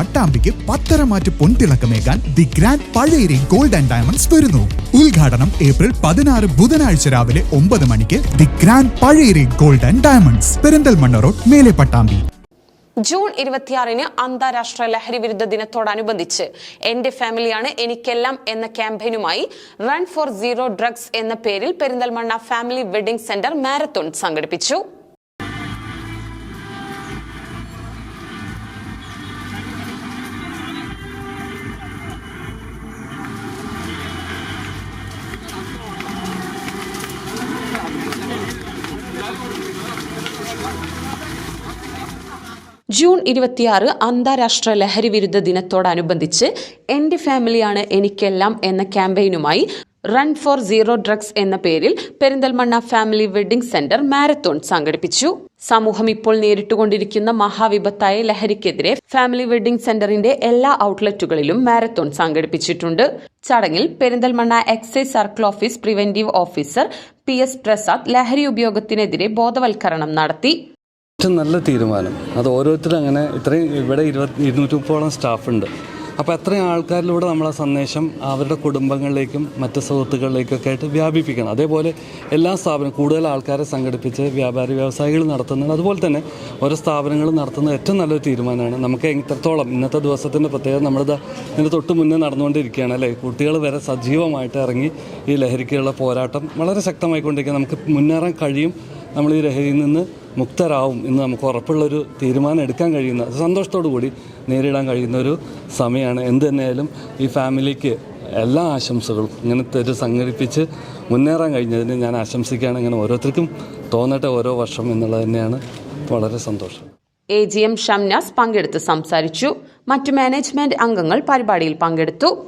പട്ടാമ്പിക്ക് പത്തര പത്തരമാറ്റ് പൊൻതിളക്കമേകാൻ the grand Pazhayari gold and diamonds വരുന്നു. ഉദ്ഘാടനം ഏപ്രിൽ പതിനാറ് ബുധനാഴ്ച രാവിലെ ഒമ്പത് മണിക്ക് the grand Pazhayari gold and diamonds Perinthalmanna road മേലെ പട്ടാമ്പി. ജൂൺ ഇരുപത്തിയാറിന് അന്താരാഷ്ട്ര ലഹരി വിരുദ്ധ ദിനത്തോടനുബന്ധിച്ച് എന്റെ ഫാമിലിയാണ് എനിക്കെല്ലാം എന്ന ക്യാമ്പയിനുമായി റൺ ഫോർ സീറോ ഡ്രഗ്സ് എന്ന പേരിൽ Perinthalmanna family wedding centre marathon സംഘടിപ്പിച്ചു. ജൂൺ ഇരുപത്തിയാറ് അന്താരാഷ്ട്ര ലഹരി വിരുദ്ധ ദിനത്തോടനുബന്ധിച്ച് എന്റെ ഫാമിലിയാണ് എനിക്കെല്ലാം എന്ന ക്യാമ്പയിനുമായി റൺ ഫോർ സീറോ ഡ്രഗ്സ് എന്ന പേരിൽ Perinthalmanna family wedding centre marathon സംഘടിപ്പിച്ചു. സമൂഹം ഇപ്പോൾ നേരിട്ടുകൊണ്ടിരിക്കുന്ന മഹാവിപത്തായ ലഹരിക്കെതിരെ ഫാമിലി വെഡിംഗ് സെന്ററിന്റെ എല്ലാ ഔട്ട്ലെറ്റുകളിലും മാരത്തോൺ സംഘടിപ്പിച്ചിട്ടുണ്ട്. ചടങ്ങിൽ Perinthalmanna excise circle office preventive officer P S Prasad ലഹരി ഉപയോഗത്തിനെതിരെ ബോധവൽക്കരണം നടത്തി. ഏറ്റവും നല്ല തീരുമാനം. അത് ഓരോരുത്തരും അങ്ങനെ ഇത്രയും ഇവിടെ ഇരുപത്തി ഇരുന്നൂറ്റി മുപ്പോളം സ്റ്റാഫുണ്ട് അപ്പോൾ അത്രയും ആൾക്കാരിലൂടെ നമ്മളെ സന്ദേശം അവരുടെ കുടുംബങ്ങളിലേക്കും മറ്റ് സുഹൃത്തുക്കളിലേക്കൊക്കെ ആയിട്ട് വ്യാപിപ്പിക്കണം. അതേപോലെ എല്ലാ സ്ഥാപനം കൂടുതൽ ആൾക്കാരെ സംഘടിപ്പിച്ച് വ്യാപാരി വ്യവസായികൾ നടത്തുന്നത് അതുപോലെ തന്നെ ഓരോ സ്ഥാപനങ്ങൾ നടത്തുന്നത് ഏറ്റവും നല്ലൊരു തീരുമാനമാണ്. നമുക്ക് എത്രത്തോളം ഇന്നത്തെ ദിവസത്തിന്റെ പ്രത്യേകത നമ്മളിത് ഇതിന് തൊട്ട് മുന്നേ നടന്നുകൊണ്ടിരിക്കുകയാണ് അല്ലേ? കുട്ടികൾ വരെ സജീവമായിട്ട് ഇറങ്ങി ഈ ലഹരിക്കുള്ള പോരാട്ടം വളരെ ശക്തമായിക്കൊണ്ടിരിക്കുക നമുക്ക് മുന്നേറാൻ കഴിയും. നമ്മൾ ഈ ലഹരിയിൽ നിന്ന് മുക്തരാവും എന്ന് നമുക്ക് ഉറപ്പുള്ളൊരു തീരുമാനം എടുക്കാൻ കഴിയുന്ന സന്തോഷത്തോടു കൂടി നേരിടാൻ കഴിയുന്ന ഒരു സമയമാണ്. എന്ത് തന്നെയായാലും ഈ ഫാമിലിക്ക് എല്ലാ ആശംസകളും ഇങ്ങനത്തെ ഒരു സംഘടിപ്പിച്ച് മുന്നേറാൻ കഴിഞ്ഞതിന് ഞാൻ ആശംസിക്കുകയാണ്. ഇങ്ങനെ ഓരോരുത്തർക്കും തോന്നട്ടെ ഓരോ വർഷം എന്നുള്ളത് തന്നെയാണ്. വളരെ സന്തോഷം. എ ജി എം ഷംനാസ് പങ്കെടുത്ത് സംസാരിച്ചു. മറ്റു മാനേജ്മെന്റ് അംഗങ്ങൾ പരിപാടിയിൽ പങ്കെടുത്തു.